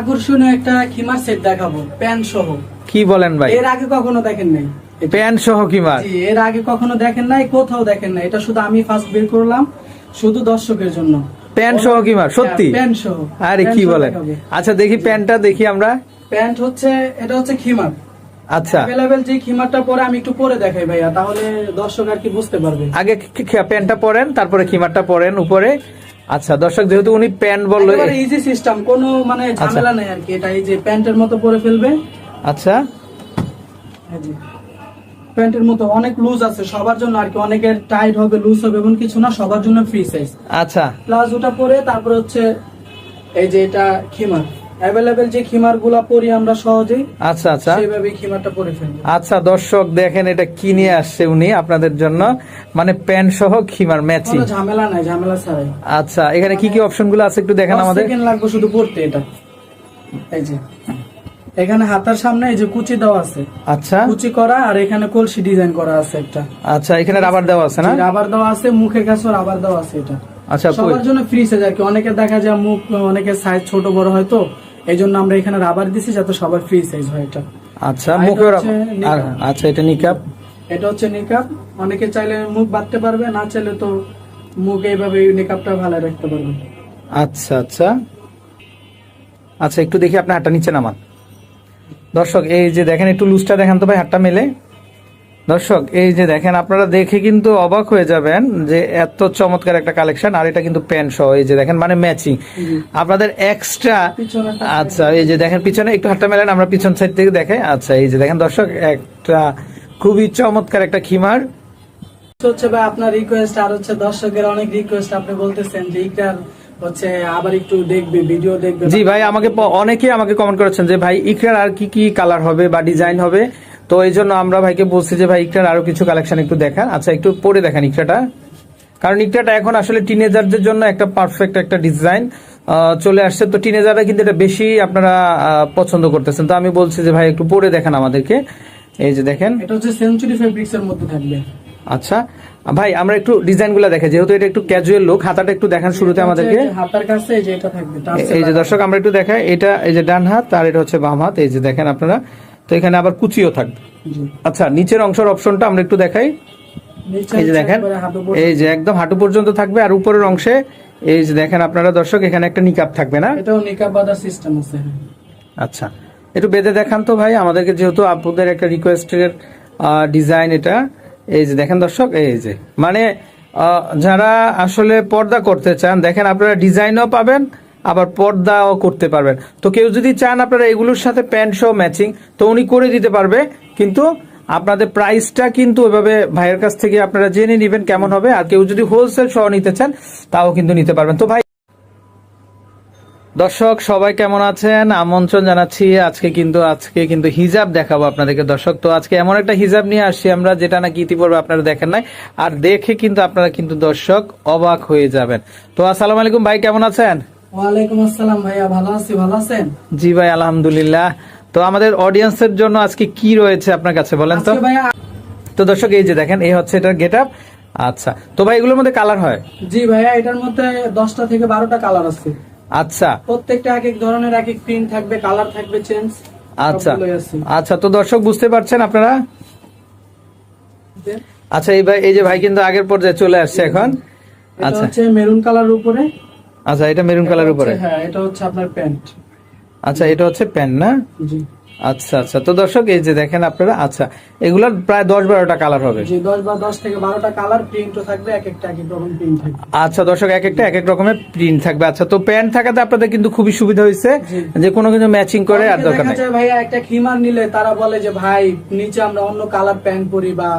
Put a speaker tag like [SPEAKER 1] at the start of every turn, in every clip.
[SPEAKER 1] আকর্ষণীয় একটা খিমার সেট দেখাবো প্যান্ট সহ।
[SPEAKER 2] কি বলেন ভাই?
[SPEAKER 1] এর আগে কখনো দেখেন নাই।
[SPEAKER 2] প্যান্ট সহ কি
[SPEAKER 1] এর আগে কখনো দেখেন নাই কোথাও দেখেন নাই। এটা শুধু আমি ফার্স্ট বের করলাম শুধু দর্শকের জন্য।
[SPEAKER 2] প্যান্ট সহ কি সত্যি?
[SPEAKER 1] প্যান্ট সহ।
[SPEAKER 2] আরে কি বলেন? আচ্ছা দেখি প্যান্টটা দেখি আমরা।
[SPEAKER 1] প্যান্ট হচ্ছে এটা হচ্ছে খিমার।
[SPEAKER 2] আচ্ছা।
[SPEAKER 1] অ্যাভেলেবেল যে খিমারটা পরে আমি একটু পরে দেখাই ভাইয়া তাহলে দর্শক আর কি বুঝতে পারবে।
[SPEAKER 2] আগে প্যান্টটা পরেন তারপরে খিমারটা পরেন উপরে। আচ্ছা দর্শক যেহেতু উনি প্যান্ট বলল
[SPEAKER 1] ইজি সিস্টেম কোনো মানে ঝামেলা নেই আর কি। এটা এই যে প্যান্টের মতো পরে ফেলবে।
[SPEAKER 2] আচ্ছা।
[SPEAKER 1] এই যে। প্যান্টের মতো অনেক লুজ আছে সবার জন্য আর কি। অনেকের টাইট হবে লুজ হবে এমন কিছু না সবার জন্য ফ্রি সাইজ
[SPEAKER 2] আচ্ছা।
[SPEAKER 1] প্লাস ওটা পরে তারপর হচ্ছে এই যে এটা খিমার অ্যাভেলেবেল যে পরি আমরা সহজেই
[SPEAKER 2] আচ্ছা আচ্ছা।
[SPEAKER 1] সেভাবে খিমারটা পরে ফেলব।
[SPEAKER 2] আচ্ছা দর্শক দেখেন এটা কি নিয়ে আসছে উনি আপনাদের জন্য। মানে প্যান্ট সহ খিমার ম্যাচিং।
[SPEAKER 1] ঝামেলা নাই ঝামেলা ছাড়াই।
[SPEAKER 2] আচ্ছা এখানে কি কি গুলো আছে একটু দেখেন আমাদের।
[SPEAKER 1] সেকেন্ড লাগবে শুধু পড়তে এটা। এই যে। এখানে হাতার সামনে এই যে কুচি দেওয়া আছে।
[SPEAKER 2] আচ্ছা।
[SPEAKER 1] কুচি করা আর এখানে কলসি ডিজাইন করা আছে একটা।
[SPEAKER 2] আচ্ছা এখানে রাবার দেওয়া আছে না?
[SPEAKER 1] রাবার দেওয়া আছে মুখের কাছে রাবার দেওয়া আছে এটা।
[SPEAKER 2] আচ্ছা
[SPEAKER 1] সবার জন্য ফ্রি সাইজ আর কি। অনেকে দেখা যায় মুখ অনেকের সাইজ ছোট বড় হয় তো এই জন্য আমরা এখানে রাবার দিছি যাতে সবার ফ্রি সাইজ হয় এটা।
[SPEAKER 2] আচ্ছা মুখে আচ্ছা এটা নিকাপ
[SPEAKER 1] এটা হচ্ছে নিকাপ অনেকে চাইলে মুখ বাঁধতে পারবে না চাইলে তো মুখ এইভাবে নিকাপটা ভালো রাখতে পারবে।
[SPEAKER 2] আচ্ছা আচ্ছা। আচ্ছা একটু দেখি আপনার হাতটা নিচে নামান। দর্শক এই যে দেখেন একটু লুজটা দেখেন তো ভাই হাতটা মেলে। দর্শক এই যে দেখেন আপনারা দেখে কিন্তু অবাক হয়ে যাবেন যে এত চমৎকার একটা কালেকশন আর এটা কিন্তু প্যান্ট সহ এই যে দেখেন মানে ম্যাচিং। আপনাদের এক্সট্রা আচ্ছা এই যে দেখেন পিছনে একটু হাতটা মেলেন আমরা পিছন সাইড থেকে দেখাই আচ্ছা এই যে দেখেন দর্শক একটা খুবই চমৎকার একটা খিমার।
[SPEAKER 1] হচ্ছে ভাই আপনার রিকোয়েস্ট আর হচ্ছে দর্শকের অনেক রিকোয়েস্ট আপনি বলতেছেন যে ইকরার হচ্ছে আবার একটু দেখবে ভিডিও দেখবে।
[SPEAKER 2] জি ভাই আমাকে অনেকেই আমাকে কমেন্ট করেছেন যে ভাই ইকরার আর কি কি কালার হবে বা ডিজাইন হবে? তো এই জন্য আমরা ভাইকে বলছি যে ভাই ইকরার আরও কিছু কালেকশন একটু দেখান। আচ্ছা একটু পরে দেখান ইকরাটা। কারণ ইকরাটা এখন আসলে টিনেজারদের জন্য একটা পারফেক্ট একটা ডিজাইন চলে আসছে। তো টিনেজাররা কিন্তু এটা বেশি আপনারা পছন্দ করতেছেন। তো আমি বলছি যে ভাই একটু পরে দেখান আমাদেরকে। এই যে দেখেন।
[SPEAKER 1] এটা হচ্ছে সেঞ্চুরি ফেব্রিক্স এর মধ্যে থাকবে।
[SPEAKER 2] আচ্ছা ভাই আমরা একটু ডিজাইনগুলো দেখে যেহেতু এটা একটু ক্যাজুয়াল লুক হাতাটা একটু দেখান শুরুতে আমাদেরকে।
[SPEAKER 1] হাতার কাছে এই যে এটা থাকবে
[SPEAKER 2] এই যে দর্শক আমরা একটু দেখাই। এটা এই যে ডান হাত আর এটা হচ্ছে বাম হাত। এই যে দেখেন আপনারা। তো এখানে আবার কুচিও থাকবে। আচ্ছা নিচের অংশের অপশনটা আমরা একটু দেখাই। এই যে দেখেন। এই যে একদম হাঁটু পর্যন্ত থাকবে আর উপরের অংশে এই যে দেখেন আপনারা দর্শক এখানে একটা নিকাপ থাকবে না?
[SPEAKER 1] এটাও নিকাব বাঁধার সিস্টেম আছে।
[SPEAKER 2] আচ্ছা একটু বেঁধে দেখান তো ভাই আমাদেরকে যেহেতু আপনাদের একটা রিকোয়েস্টের ডিজাইন এটা। এই যে দেখেন দর্শক এই যে। মানে যারা আসলে পর্দা করতে চান দেখেন আপনারা ডিজাইনও পাবেন আবার পর্দাও করতে পারবেন। তো কেউ যদি চান আপনারা এগুলোর সাথে প্যান্ট সহ ম্যাচিং, তো উনি করে দিতে পারবে। কিন্তু আপনাদের প্রাইসটা কিন্তু ওইভাবে ভাইয়ের কাছ থেকে আপনারা জেনে নেবেন কেমন হবে। আর কেউ যদি হোলসেল সহ নিতে চান, তাও কিন্তু নিতে পারবেন। তো ভাই দর্শক, সবাই কেমন আছেন? আমন্ত্রণ জানাচ্ছি। আজকে কিন্তু আজকে কিন্তু হিজাব দেখাবো আপনাদেরকে। দর্শক, তো আজকে এমন একটা হিজাব নিয়ে আসছি আমরা, যেটা নাকি ইতিপূর্বে আপনারা দেখেন নাই। আর দেখে কিন্তু আপনারা কিন্তু দর্শক অবাক হয়ে যাবেন। তো আসসালামু আলাইকুম ভাই, কেমন আছেন?
[SPEAKER 1] ওয়ালাইকুম আসসালাম ভাইয়া ভালো আছি ভালো আছেন?
[SPEAKER 2] জি ভাই আলহামদুলিল্লাহ। তো আমাদের অডিয়েন্সের জন্য আজকে কি রয়েছে আপনার কাছে বলেন তো?
[SPEAKER 1] ভাইয়া
[SPEAKER 2] তো দর্শক এই যে দেখেন এই হচ্ছে এটার গেট আপ আচ্ছা তো ভাই এগুলোর মধ্যে কালার হয়?
[SPEAKER 1] জি ভাইয়া এটার মধ্যে দশটা থেকে বারোটা কালার আছে।
[SPEAKER 2] আচ্ছা।
[SPEAKER 1] প্রত্যেকটা এক এক ধরনের এক এক প্রিন্ট থাকবে কালার থাকবে চেঞ্জ
[SPEAKER 2] আচ্ছা। আচ্ছা তো দর্শক বুঝতে পারছেন আপনারা? আচ্ছা এই ভাই এই যে ভাই কিন্তু আগের পর্যায়ে চলে আসছে এখন। আচ্ছা।
[SPEAKER 1] মেরুন কালার উপরে।
[SPEAKER 2] আচ্ছা এটা মেরুন কালার উপরে?
[SPEAKER 1] হ্যাঁ এটা হচ্ছে আপনার প্যান্ট
[SPEAKER 2] আচ্ছা এটা হচ্ছে প্যান্ট না?
[SPEAKER 1] জি।
[SPEAKER 2] আচ্ছা আচ্ছা তো দর্শক এই যে দেখেন আপনারা আচ্ছা এগুলোর প্রায় দশ বারোটা কালার হবে।
[SPEAKER 1] দশ বা দশ থেকে বারোটা কালার প্রিন্টও থাকবে এক একটা এক এক রকম প্রিন্ট থাকবে।
[SPEAKER 2] আচ্ছা দর্শক এক একটা এক এক রকমের প্রিন্ট থাকবে। আচ্ছা তো প্যান্ট থাকাতে আপনাদের কিন্তু খুবই সুবিধা হয়েছে যে কোনো কিছু ম্যাচিং করে আর দরকার নেই।
[SPEAKER 1] ভাইয়া একটা খিমার নিলে তারা বলে যে ভাই নিচে আমরা অন্য কালার প্যান্ট পরি বা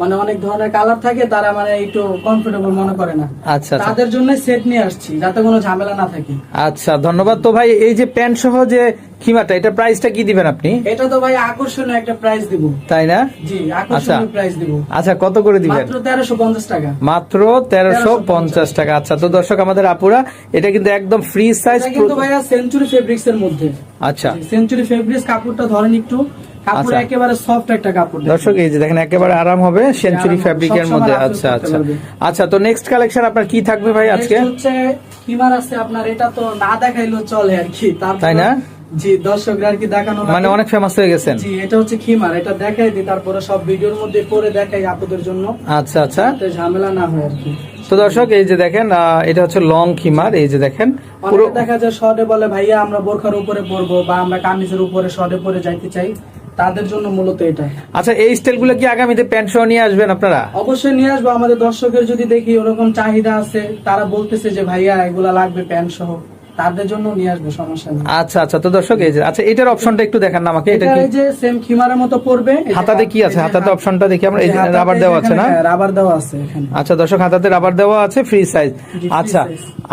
[SPEAKER 1] মানে অনেক ধরনের কালার থাকে তারা মানে একটু কমফোর্টেবল মনে করে না।
[SPEAKER 2] আচ্ছা আচ্ছা।
[SPEAKER 1] তাদের জন্য সেট নিয়ে আসছি যাতে কোনো ঝামেলা না থাকে।
[SPEAKER 2] আচ্ছা ধন্যবাদ। তো ভাই এই যে প্যান্ট সহ যে খিমাটা এটা প্রাইসটা কি দিবেন আপনি?
[SPEAKER 1] এটা তো ভাই আকর্ষণীয় একটা প্রাইস দিব।
[SPEAKER 2] তাই না?
[SPEAKER 1] জি আকর্ষণীয় প্রাইস দিব।
[SPEAKER 2] আচ্ছা কত করে দিবেন?
[SPEAKER 1] মাত্র তেরোশো পঞ্চাশ টাকা।
[SPEAKER 2] মাত্র তেরোশো পঞ্চাশ টাকা। আচ্ছা তো দর্শক আমাদের আপুরা এটা কিন্তু একদম ফ্রি সাইজ
[SPEAKER 1] কিন্তু ভাইয়া সেঞ্চুরি ফেব্রিক্স এর মধ্যে।
[SPEAKER 2] আচ্ছা।
[SPEAKER 1] সেঞ্চুরি ফেব্রিক্স কাপড়টা ধরেন একটু। কাপড়
[SPEAKER 2] আচ্ছা।
[SPEAKER 1] একেবারে সফট একটা কাপড়
[SPEAKER 2] দর্শক এই যে দেখেন একেবারে আরাম হবে সেঞ্চুরি ফ্যাব্রিকের মধ্যে। আচ্ছা আচ্ছা। আচ্ছা তো নেক্সট কালেকশন আপনার কি থাকবে ভাই আজকে?
[SPEAKER 1] হচ্ছে আছে আপনার এটা তো না দেখাইলেও চলে আর কি।
[SPEAKER 2] তাই না?
[SPEAKER 1] জি দর্শকরা আর কি দেখানো
[SPEAKER 2] মানে অনেক ফেমাস হয়ে গেছেন।
[SPEAKER 1] জি এটা হচ্ছে খিমার এটা দেখাই দিই তারপরে সব ভিডিওর মধ্যে করে দেখাই আপুদের জন্য।
[SPEAKER 2] আচ্ছা আচ্ছা।
[SPEAKER 1] ঝামেলা না হয় আর কি।
[SPEAKER 2] তো দর্শক এই যে দেখেন এটা হচ্ছে লং খিমার এই যে দেখেন পুরো
[SPEAKER 1] দেখা যায় শর্টে বলে ভাইয়া আমরা বোরখার উপরে পরবো বা আমরা কামিজের উপরে শর্টে পরে যাইতে চাই। তাদের জন্য মূলত এটা
[SPEAKER 2] আচ্ছা এই স্টাইলগুলো কি আগামীতে প্যান্ট সহ নিয়ে আসবেন আপনারা?
[SPEAKER 1] অবশ্যই নিয়ে আসব। আমাদের দর্শকের যদি দেখি ওরকম চাহিদা আছে তারা বলতেছে যে ভাইয়া এগুলা লাগবে প্যান্ট সহ। তাদের জন্য নিয়ে আসব সমস্যা নেই।
[SPEAKER 2] আচ্ছা আচ্ছা তো দর্শক এই যে আচ্ছা এটার অপশনটা একটু দেখান না আমাকে এটা কি?
[SPEAKER 1] এই যে সেম খিমারের মতো পড়বে
[SPEAKER 2] হাতাতে কি আছে? হাতাতে অপশনটা দেখি আমরা এই যে রাবার দেওয়া আছে না?
[SPEAKER 1] রাবার দেওয়া আছে এখানে।
[SPEAKER 2] আচ্ছা দর্শক হাতাতে রাবার দেওয়া আছে ফ্রি সাইজ আচ্ছা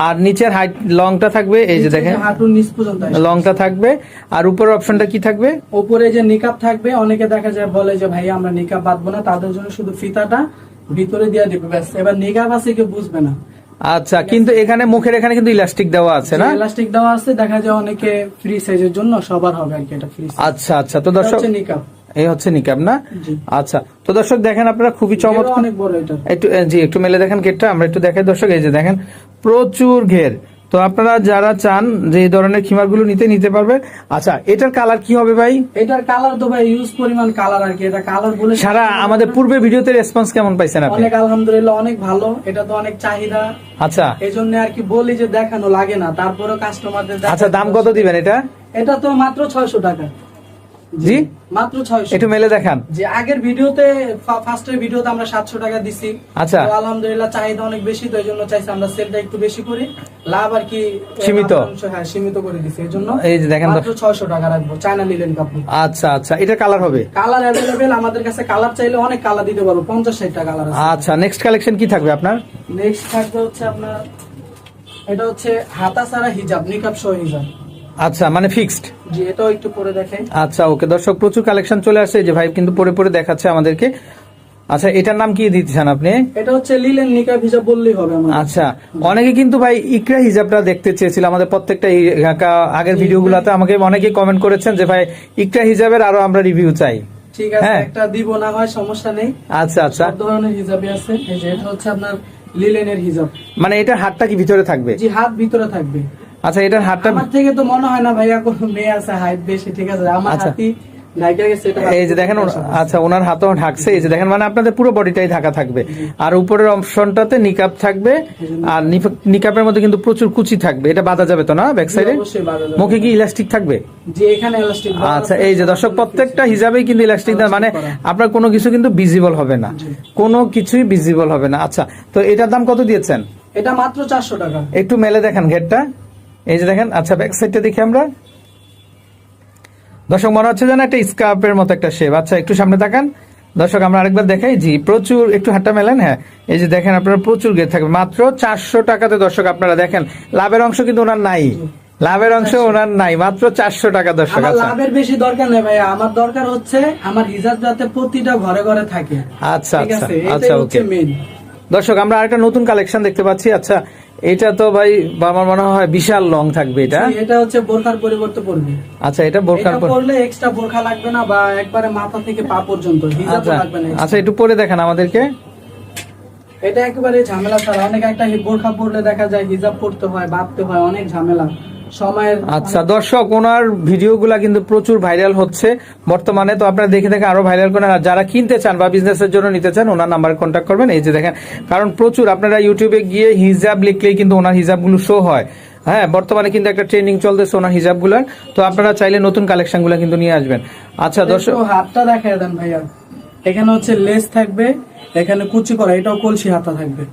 [SPEAKER 2] আর নিচের হাইট লংটা থাকবে এই যে দেখেন।
[SPEAKER 1] হাঁটুর নিচ পর্যন্ত
[SPEAKER 2] লংটা থাকবে আর উপরের অপশনটা কি থাকবে?
[SPEAKER 1] উপরে যে নিকাপ থাকবে অনেকে দেখা যায় বলে যে ভাই আমরা নিকাপ বাঁধবো না তাদের জন্য শুধু ফিতাটা ভিতরে দিয়ে দিবে। ব্যাস এবার নিকাপ আছে কেউ বুঝবে না।
[SPEAKER 2] আচ্ছা কিন্তু এখানে মুখের এখানে কিন্তু ইলাস্টিক দেওয়া আছে না?
[SPEAKER 1] ইলাস্টিক দেওয়া আছে দেখা যায় অনেকে ফ্রি সাইজের জন্য সবার হবে আর কি এটা ফ্রি
[SPEAKER 2] আচ্ছা আচ্ছা তো দর্শক এই হচ্ছে নিকাব না? আচ্ছা তো দর্শক দেখেন আপনারা খুবই চমৎকার
[SPEAKER 1] অনেক বড় এটা।
[SPEAKER 2] একটু জি একটু মেলে দেখেন গেটটা আমরা একটু দেখাই। দর্শক এই যে দেখেন প্রচুর ঘের। তো আপনারা যারা চান যে এই ধরনের খিমারগুলো নিতে নিতে পারবে। আচ্ছা এটার কালার কি হবে ভাই?
[SPEAKER 1] এটার কালার তো ভাই ইউজ পরিমাণ কালার আর কি। এটা কালার বলে
[SPEAKER 2] সারা আমাদের পূর্বে ভিডিওতে রেসপন্স কেমন পাইছেন আপনি?
[SPEAKER 1] অনেক আলহামদুলিল্লাহ অনেক ভালো। এটা তো অনেক চাহিদা।
[SPEAKER 2] আচ্ছা।
[SPEAKER 1] এই জন্য আর কি বলি যে দেখানো লাগে না। তারপরেও কাস্টমারদের
[SPEAKER 2] আচ্ছা দাম কত দিবেন এটা?
[SPEAKER 1] এটা তো মাত্র ছয়শো টাকা।
[SPEAKER 2] জি?
[SPEAKER 1] মাত্র ছয়শো।
[SPEAKER 2] একটু মেলে দেখান।
[SPEAKER 1] যে আগের ভিডিওতে ফার্স্টের ভিডিওতে আমরা সাতশো টাকা দিছি।
[SPEAKER 2] আচ্ছা।
[SPEAKER 1] তো আলহামদুলিল্লাহ চাহিদা অনেক বেশি তো এই জন্য চাইছি আমরা সেলটা একটু বেশি করি। লাভ আর কি
[SPEAKER 2] সীমিত।
[SPEAKER 1] হ্যাঁ সীমিত করে দিছি। এই জন্য
[SPEAKER 2] এই যে দেখেন
[SPEAKER 1] মাত্র ছয়শো টাকা রাখব চায়না লিলেন কাপড়
[SPEAKER 2] আচ্ছা আচ্ছা। এটা কালার হবে?
[SPEAKER 1] কালার অ্যাভেলেবেল আমাদের কাছে কালার চাইলে অনেক কালার দিতে পারব। পঞ্চাশ ষাটটা কালার আছে।
[SPEAKER 2] আচ্ছা নেক্সট কালেকশন কি থাকবে আপনার?
[SPEAKER 1] নেক্সট থাকবে হচ্ছে আপনার এটা হচ্ছে হাতা সারা হিজাব নিকাব সহ হিজাব।
[SPEAKER 2] আচ্ছা মানে ফিক্সড
[SPEAKER 1] জি এটাও একটু পরে দেখেন
[SPEAKER 2] আচ্ছা ওকে। দর্শক প্রচুর কালেকশন চলে এই যে ভাই কিন্তু পরে পরে দেখাচ্ছে আমাদেরকে। আচ্ছা এটার নাম কি আপনি?
[SPEAKER 1] এটা হচ্ছে লিলেন নিকাব হিজাব বললেই হবে আমার
[SPEAKER 2] আচ্ছা অনেকে কিন্তু ভাই ইকরা হিজাবটা দেখতে চেয়েছিল। আমাদের প্রত্যেকটা আগের ভিডিওগুলোতে আমাকে অনেকেই কমেন্ট করেছেন যে ভাই ইকরা হিজাবের আরও আমরা রিভিউ চাই।
[SPEAKER 1] ঠিক আছে
[SPEAKER 2] হ্যাঁ।
[SPEAKER 1] একটা দিব না হয় সমস্যা নেই।
[SPEAKER 2] আচ্ছা আচ্ছা।
[SPEAKER 1] ধরনের হিজাবই আছে। এই যে এটা হচ্ছে আপনার লিলেনের হিজাব।
[SPEAKER 2] মানে এটার হাতটা কি ভিতরে থাকবে?
[SPEAKER 1] জি হাত ভিতরে থাকবে।
[SPEAKER 2] আচ্ছা এটার হাতটা
[SPEAKER 1] আমার থেকে তো মনে হয় না ভাইয়া কোনো মেয়ে আছে হাইট বেশি ঠিক আছে? আমার
[SPEAKER 2] আচ্ছা।
[SPEAKER 1] হাতি
[SPEAKER 2] এই যে দেখেন আচ্ছা ওনার হাতও ঢাকছে। এই যে দেখেন মানে আপনাদের পুরো বডিটাই ঢাকা থাকবে। আর উপরের অপশনটাতে নিকাব থাকবে। আর নিকাবের মধ্যে কিন্তু প্রচুর কুচি থাকবে। এটা বাঁধা যাবে তো না ব্যাক সাইডে। মুখে কি ইলাস্টিক থাকবে? আচ্ছা এই যে দর্শক প্রত্যেকটা হিসাবেই কিন্তু ইলাস্টিক মানে আপনার কোনো কিছু কিন্তু ভিজিবল হবে না। কোনো কিছুই ভিজিবল হবে না। আচ্ছা তো এটার দাম কত দিয়েছেন?
[SPEAKER 1] এটা মাত্র চারশো টাকা।
[SPEAKER 2] একটু মেলে দেখেন ঘেরটা। এই যে দেখেন আচ্ছা ব্যাক সাইডটা দেখি আমরা। দর্শক মনে হচ্ছে যেন একটা স্কার্পের মতো একটা শেপ আচ্ছা একটু সামনে তাকান। দর্শক আমরা আরেকবার দেখাই। জি প্রচুর একটু হাতটা মেলেন হ্যাঁ। এই যে দেখেন আপনারা প্রচুর গেট থাকবে। মাত্র চারশো টাকাতে দর্শক আপনারা দেখেন লাভের অংশ কিন্তু ওনার নাই। লাভের অংশ ওনার নাই। মাত্র চারশো টাকা দর্শক আচ্ছা।
[SPEAKER 1] লাভের বেশি দরকার নেই ভাইয়া। আমার দরকার হচ্ছে আমার হিজাব যাতে প্রতিটা ঘরে ঘরে থাকে।
[SPEAKER 2] আচ্ছা আচ্ছা আচ্ছা ওকে দর্শক আমরা আরেকটা নতুন কালেকশন দেখতে পাচ্ছি। আচ্ছা এটা তো ভাই আমার মনে হয় বিশাল লং থাকবে এটা।
[SPEAKER 1] এটা হচ্ছে বোরখার পরিবর্তে পড়বে।
[SPEAKER 2] আচ্ছা এটা বোরখার
[SPEAKER 1] পরলে এক্সট্রা বোরখা লাগবে না বা একবারে মাথা থেকে পা পর্যন্ত হিজাব
[SPEAKER 2] আচ্ছা
[SPEAKER 1] লাগবে না
[SPEAKER 2] আচ্ছা একটু পরে দেখেন আমাদেরকে।
[SPEAKER 1] এটা একেবারে ঝামেলা ছাড়া অনেক একটা বোরখা পরলে দেখা যায় হিজাব পড়তে হয় বাঁধতে হয় অনেক ঝামেলা। সময়ের
[SPEAKER 2] আচ্ছা দর্শক ওনার ভিডিওগুলা কিন্তু প্রচুর ভাইরাল হচ্ছে বর্তমানে। তো আপনারা দেখে দেখে আরও ভাইরাল করেন। আর যারা কিনতে চান বা বিজনেসের জন্য নিতে চান ওনার নাম্বারে কন্ট্যাক্ট করবেন। এই যে দেখেন কারণ প্রচুর আপনারা ইউটিউবে গিয়ে হিজাব লিখলেই কিন্তু ওনার হিজাবগুলো শো হয়। হ্যাঁ বর্তমানে কিন্তু একটা ট্রেনিং চলতেছে ওনার হিজাবগুলোর। তো আপনারা চাইলে নতুন কালেকশনগুলো কিন্তু নিয়ে আসবেন। আচ্ছা দর্শক
[SPEAKER 1] হাতটা দেখায় দেন ভাইয়া। এখানে হচ্ছে লেস থাকবে এখানে কুচি করা এটাও কলসি হাতা থাকবে।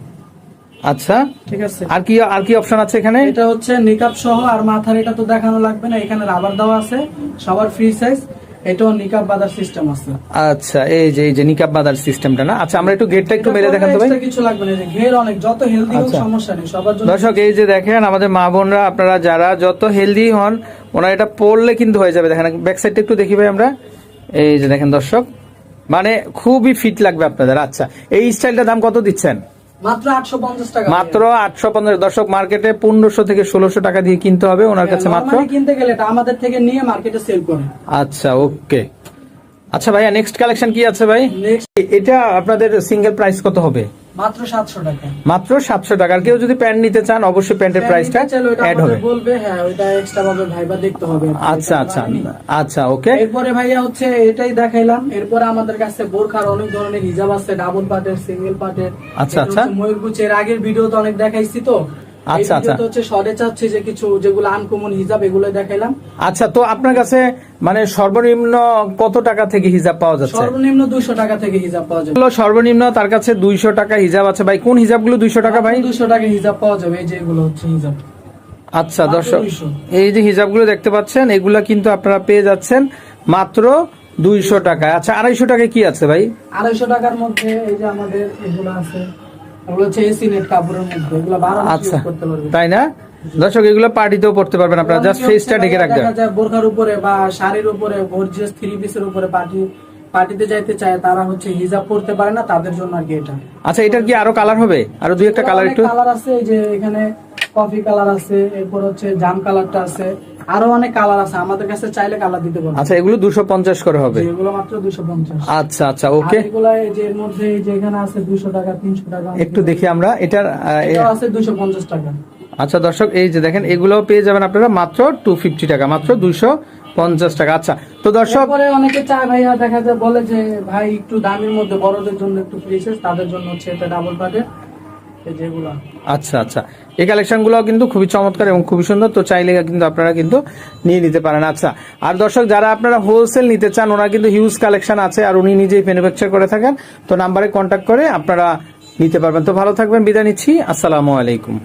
[SPEAKER 2] আচ্ছা।
[SPEAKER 1] ঠিক আছে।
[SPEAKER 2] আর কি আর কি অপশন আছে এখানে?
[SPEAKER 1] এটা হচ্ছে নিকাব সহ আর মাথার এটা তো দেখানো লাগবে না এখানে রাবার দেওয়া আছে সবার ফ্রি সাইজ এটাও বাঁধার সিস্টেম আছে।
[SPEAKER 2] আচ্ছা এই যে এই যে বাঁধার সিস্টেমটা না? আচ্ছা আমরা একটু গেটটা একটু মেরে দেখান তো ভাই।
[SPEAKER 1] কিছু লাগবে না ঘের অনেক যত হেলদি হোক
[SPEAKER 2] আচ্ছা।
[SPEAKER 1] সমস্যা নেই সবার জন্য
[SPEAKER 2] দর্শক এই যে দেখেন আমাদের মা বোনরা আপনারা যারা যত হেলদি হন ওনারা এটা পড়লে কিন্তু হয়ে যাবে। দেখেন ব্যাক সাইডটা একটু দেখি ভাই আমরা। এই যে দেখেন দর্শক মানে খুবই ফিট লাগবে আপনাদের। আচ্ছা এই স্টাইলটার দাম কত দিচ্ছেন?
[SPEAKER 1] মাত্র আটশো পঞ্চাশ
[SPEAKER 2] দর্শক মার্কেটে পনেরোশো থেকে ষোলোশো টাকা দিয়ে কিনতে হবে ওনার কাছে মাত্র।
[SPEAKER 1] কিনতে গেলে এটা আমাদের থেকে নিয়ে মার্কেটে সেল করে।
[SPEAKER 2] আচ্ছা ওকে। আচ্ছা ভাইয়া নেক্সট কালেকশন কি আছে ভাই? এটা আপনাদের সিঙ্গেল প্রাইস কত হবে?
[SPEAKER 1] মাত্র সাতশো টাকা।
[SPEAKER 2] মাত্র সাতশো টাকার কেউ যদি প্যান্ট নিতে চান অবশ্যই প্যান্টের প্রাইসটা অ্যাড হবে।
[SPEAKER 1] বলবে হ্যাঁ ওইটা এক্সট্রা ভাবে ভাইবা দেখতে হবে।
[SPEAKER 2] আচ্ছা আচ্ছা। আচ্ছা ওকে।
[SPEAKER 1] এরপরে ভাইয়া হচ্ছে এটাই দেখাইলাম। এরপরে আমাদের কাছে বোরখার অনেক ধরনের হিজাব আছে ডাবল পার্টের সিঙ্গেল পার্টের
[SPEAKER 2] আচ্ছা, আচ্ছা।
[SPEAKER 1] ময়ূরগুচের আগের ভিডিও তো অনেক দেখাইছি তো।
[SPEAKER 2] আচ্ছা, আচ্ছা।
[SPEAKER 1] হচ্ছে চাচ্ছে যে কিছু যেগুলো আনকমন হিজাব এগুলো দেখাইলাম।
[SPEAKER 2] আচ্ছা তো আপনার কাছে মানে সর্বনিম্ন কত টাকা থেকে হিজাব পাওয়া যাচ্ছে?
[SPEAKER 1] সর্বনিম্ন দুশো টাকা থেকে হিজাব পাওয়া যাবে।
[SPEAKER 2] সর্বনিম্ন তার কাছে দুইশো টাকা হিজাব আছে। ভাই কোন হিজাবগুলো দুইশো টাকা ভাই?
[SPEAKER 1] দুশো টাকা হিজাব পাওয়া যাবে এই যে এগুলো হচ্ছে হিজাব।
[SPEAKER 2] আচ্ছা দর্শক এই যে হিজাবগুলো দেখতে পাচ্ছেন এগুলা কিন্তু আপনারা পেয়ে যাচ্ছেন মাত্র দুইশো টাকা আচ্ছা আড়াইশো টাকায় কি আছে ভাই?
[SPEAKER 1] আড়াইশো টাকার মধ্যে এই যে আমাদের এগুলো আছে।
[SPEAKER 2] আচ্ছা। তাই না? দর্শক এগুলো পার্টিতেও পড়তে পারবেন আপনারা। জাস্ট ফেসটা ঢেকে রাখবেন।
[SPEAKER 1] বোরখার উপরে বা শাড়ির উপরে গর্জিয়াস থ্রি পিসের উপরে পার্টি পার্টিতে যাইতে চায় তারা হচ্ছে হিজাব পড়তে পারে না তাদের জন্য আর কি এটা।
[SPEAKER 2] আচ্ছা এটার কি আরও কালার হবে? আরও দুই একটা কালার একটু?
[SPEAKER 1] কালার আছে এই যে এখানে কফি কালার আছে এরপর হচ্ছে জাম কালারটা আছে আরও অনেক কালার আছে আমাদের কাছে চাইলে কালার দিতে পারবে
[SPEAKER 2] আচ্ছা এগুলো দুশো পঞ্চাশ করে হবে?
[SPEAKER 1] এগুলো মাত্র দুশো পঞ্চাশ।
[SPEAKER 2] আচ্ছা আচ্ছা ওকে
[SPEAKER 1] এগুলো এই যে এর মধ্যে এই যে এখানে আছে দুশো টাকা তিনশো টাকা
[SPEAKER 2] একটু দেখি আমরা এটার
[SPEAKER 1] এটা আছে দুশো পঞ্চাশ টাকা।
[SPEAKER 2] আচ্ছা দর্শক এই যে দেখেন এগুলো পেয়ে যাবেন আপনারা মাত্র টু ফিফটি টাকা মাত্র দুইশো পঞ্চাশ টাকা। আচ্ছা তো দর্শক
[SPEAKER 1] অনেকে চায় ভাইয়া দেখা যায় বলে যে ভাই একটু দামের মধ্যে বড়দের জন্য একটু প্রিসেস তাদের জন্য হচ্ছে এটা ডাবল যেগুলো।
[SPEAKER 2] আচ্ছা আচ্ছা। এই কালেকশনগুলো কিন্তু খুবই চমৎকার এবং খুবই সুন্দর তো চাইলে কিন্তু আপনারা কিন্তু নিয়ে নিতে পারেন। আচ্ছা আর দর্শক যারা আপনারা হোলসেল নিতে চান ওনার কিন্তু হিউজ কালেকশন আছে আর উনি নিজেই ম্যানুফ্যাকচার করে থাকেন। তো নাম্বারে কন্ট্যাক্ট করে আপনারা নিতে পারবেন। তো ভালো থাকবেন বিদায় নিচ্ছি। আসসালামু আলাইকুম।